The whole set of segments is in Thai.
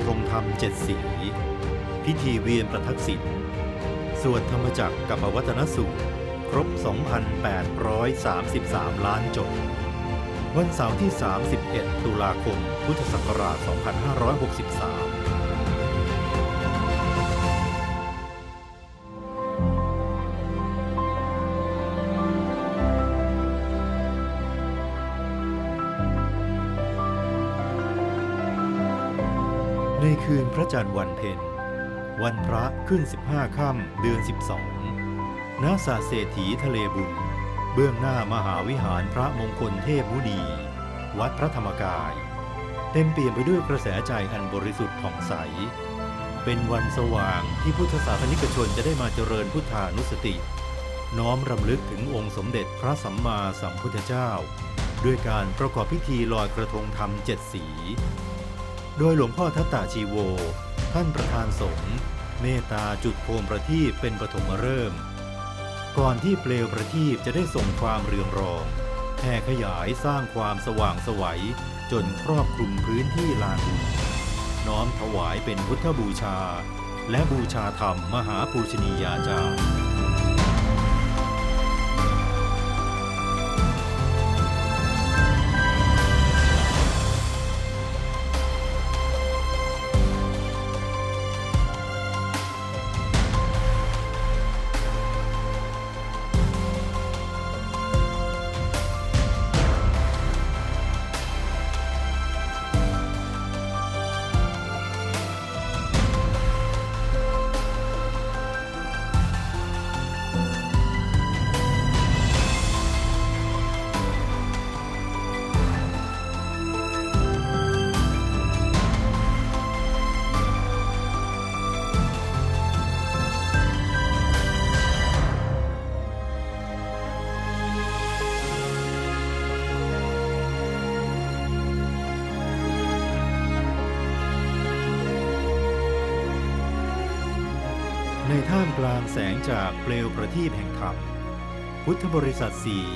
ระทงธรรมเจ็ดสี พิธีเวียนประทักษิณสวดธรรมจักรกับวัฒนสูตรครบ 2,833 ล้านจบวันเสาร์ที่ 31 ตุลาคม พุทธศักราช 2563 พระจันทร์วันเพ็ญวันพระขึ้น 15ค่ำเดือน 12ณสาเศรษฐีทะเลบุญ เบื้องหน้ามหาวิหารพระมงคลเทพมุนี วัดพระธรรมกาย เต็มเปี่ยมไปด้วยกระแสใจอันบริสุทธิ์ผ่องใส เป็นวันสว่างที่พุทธศาสนิกชนจะได้มาเจริญพุทธานุสติ น้อมรำลึกถึงองค์สมเด็จพระสัมมาสัมพุทธเจ้า ด้วยการประกอบพิธีลอยกระทงธรรมเจ็ดสี โดยหลวงพ่อทัตตาชีโว ท่านประธานสงฆ์เมตตาจุดโคมประทีปเป็นปฐมฤกษ์ก่อนที่เปลวประทีปจะได้ส่งความเรืองรองแผ่ขยายสร้างความสว่างสวัยจนครอบคลุมพื้นที่ลานบุญน้อมถวายเป็นพุทธบูชา และบูชาธรรมมหาปูชนียาจารย์ ในท่ามกลางแสงจากเปลวประทีปแห่งธรรม พุทธบริษัทสี่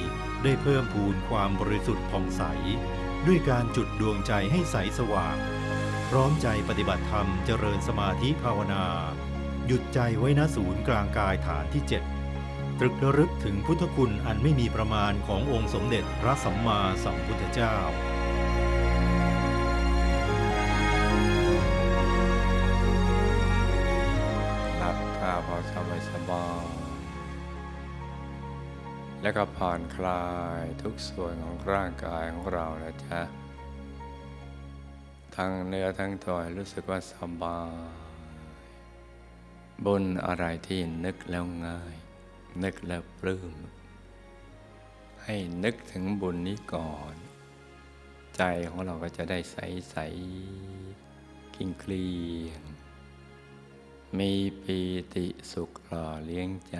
ได้เพิ่มพูนความบริสุทธิ์ผ่องใส ด้วยการจุดดวงใจให้ใสสว่าง พร้อมใจปฏิบัติธรรมเจริญสมาธิภาวนา หยุดใจไว้ณศูนย์กลางกายฐานที่เจ็ดตรึกระลึกถึงพุทธคุณอันไม่มีประมาณขององค์สมเด็จพระสัมมาสัมพุทธเจ้า สบายสบายแล้วก็ผ่อนคลายทุกส่วนของร่างกายของเรานะจ๊ะทั้งเนื้อทั้งตัวรู้สึกว่าสบายบุญอะไรที่นึกแล้วง่าย นึกแล้วปลื้ม ให้นึกถึงบุญนี้ก่อน ใจของเราก็จะได้ใสใสกิ้งเกลียง มีปีติสุขหล่อเลี้ยงใจ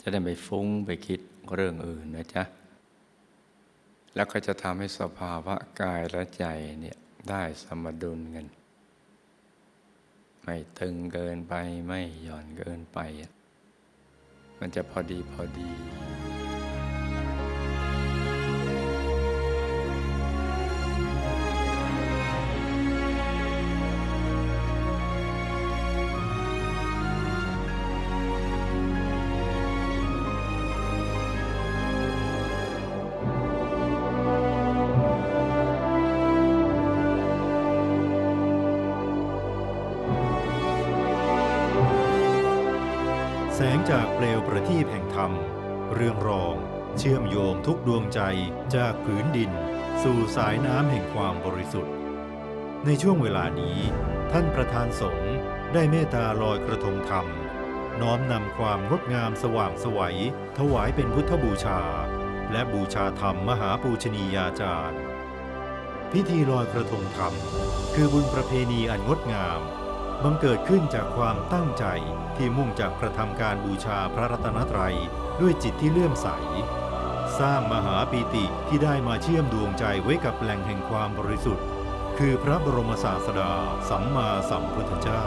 จะได้ไม่ฟุ้งไปคิดเรื่องอื่นนะจ๊ะ แล้วก็จะทำให้สภาวะกายและใจเนี่ยได้สมดุลกัน ไม่ตึงเกินไปไม่หย่อนเกินไป มันจะพอดีพอดี จากเปลวประทีปแห่งธรรม เรืองรองเชื่อมโยงทุกดวงใจจากผืนดิน สู่สายน้ำแห่งความบริสุทธิ์ ในช่วงเวลานี้ ท่านประธานสงฆ์ได้เมตตาลอยกระทงธรรม น้อมนำความงดงามสว่างสวัยถวายเป็นพุทธบูชา และบูชาธรรมมหาปูชนียาจารย์ พิธีลอยกระทงธรรม คือบุญประเพณีอันงดงาม บังเกิดขึ้นจากความตั้งใจที่มุ่งจากกระทำการบูชาพระรัตนตรัยด้วยจิตที่เลื่อมใส สร้างมหาปีติที่ได้มาเชื่อมดวงใจไว้กับแหล่งแห่งความบริสุทธิ์ คือพระบรมศาสดาสัมมาสัมพุทธเจ้า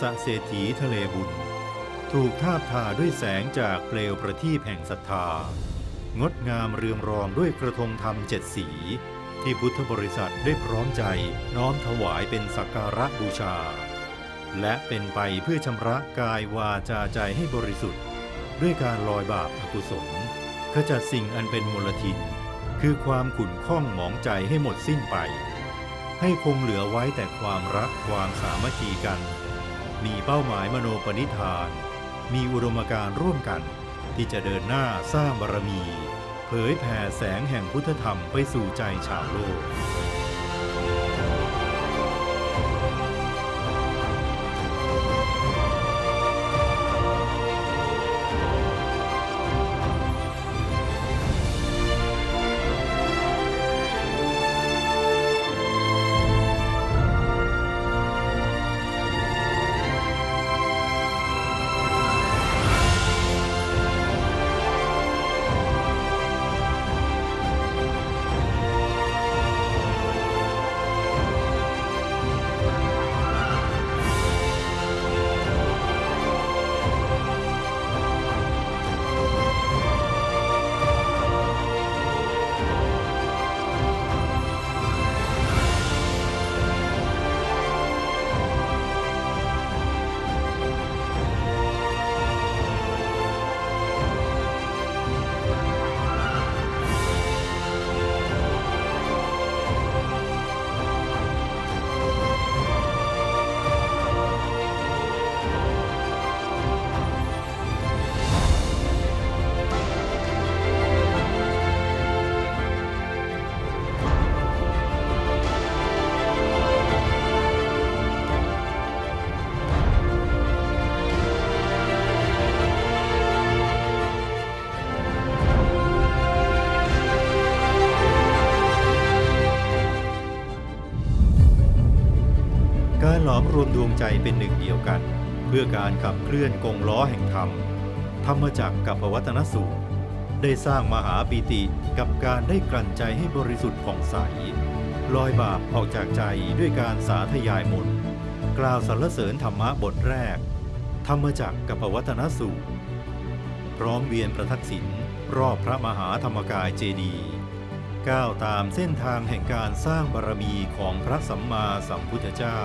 สะเศรษฐีทะเลบุญ ถูกทาบทาด้วยแสงจากเปลวประทีปแห่งศรัทธา งดงามเรืองรองด้วยกระทงธรรมเจ็ดสี ที่พุทธบริษัทได้พร้อมใจน้อมถวายเป็นสักการะบูชา และเป็นไปเพื่อชำระกายวาจาใจให้บริสุทธิ์ ด้วยการลอยบาปอกุศลขจัดสิ่งอันเป็นมลทิน คือความขุ่นข้องหมองใจให้หมดสิ้นไปให้คงเหลือไว้แต่ความรักความสามัคคีกัน มีเป้าหมายมโนปณิธาน มีอุดมการร่วมกัน ที่จะเดินหน้าสร้างบารมี เผยแผ่แสงแห่งพุทธธรรมไปสู่ใจชาวโลก รหลอมรวมดวงใจเป็นหนึ่งเดียวกัน เพื่อการขับเคลื่อนกงล้อแห่งธรรม ธรรมจักรกับวัตนสูตร ได้สร้างมหาปีติกับการได้กลั่นใจให้บริสุทธิ์ผ่องใสลอยบาปออกจากใจด้วยการสาธยายมนกล่าวสรรเสริญธรรมะบทแรก ธรรมจักรกับปวัตนสูตร พร้อมเวียนประทักษิณรอบพระมหาธรรมกายเจดีย์ก้าวตามเส้นทางแห่งการสร้างบารมีของพระสัมมาสัมพุทธเจ้า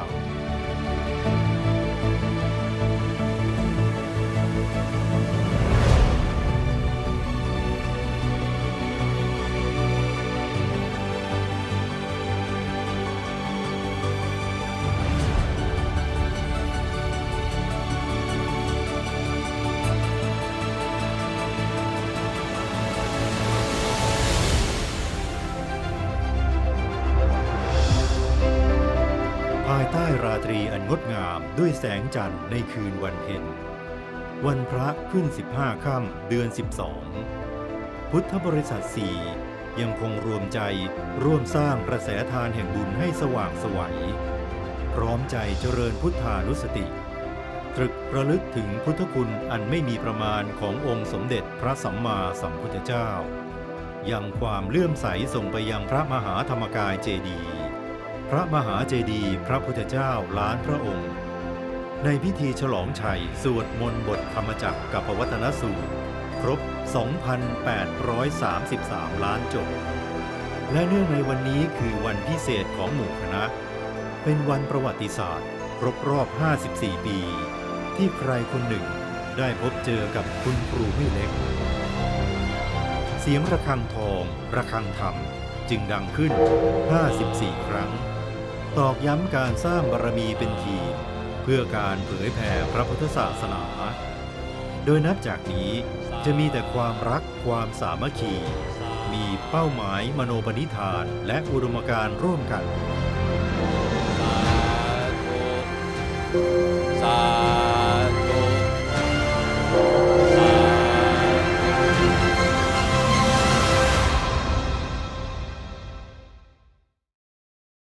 ตรีอันงดงามด้วยแสงจันทร์ในคืนวันเพ็ญ วันพระขึ้น 15 ค่ำเดือน 12 พุทธบริษัทสี่ยังคงรวมใจร่วมสร้างกระแสทานแห่งบุญให้สว่างสวัย พร้อมใจเจริญพุทธานุสติ ตรึกระลึกถึงพุทธคุณอันไม่มีประมาณขององค์สมเด็จพระสัมมาสัมพุทธเจ้า ยังความเลื่อมใสส่งไปยังพระมหาธรรมกายเจดีย์ พระมหาเจดีย์พระพุทธเจ้าล้านพระองค์ ในพิธีฉลองชัย สวดมนต์บทธรรมจักรกับปวัตนสูตร ครบ 2,833 ล้านจบ และเนื่องในวันนี้คือวันพิเศษของหมู่คณะ เป็นวันประวัติศาสตร์ ครบรอบ 54 ปี ที่ใครคนหนึ่งได้พบเจอกับคุณครูไม่เล็ก เสียงระฆังทอง ระฆังธรรม จึงดังขึ้น 54 ครั้ง ตอกย้ำการสร้างบารมีเป็นที เพื่อการเผยแผ่พระพุทธศาสนา โดยนับจากนี้จะมีแต่ความรักความสามัคคี มีเป้าหมายมโนปณิธานและอุดมการร่วมกันสาธุ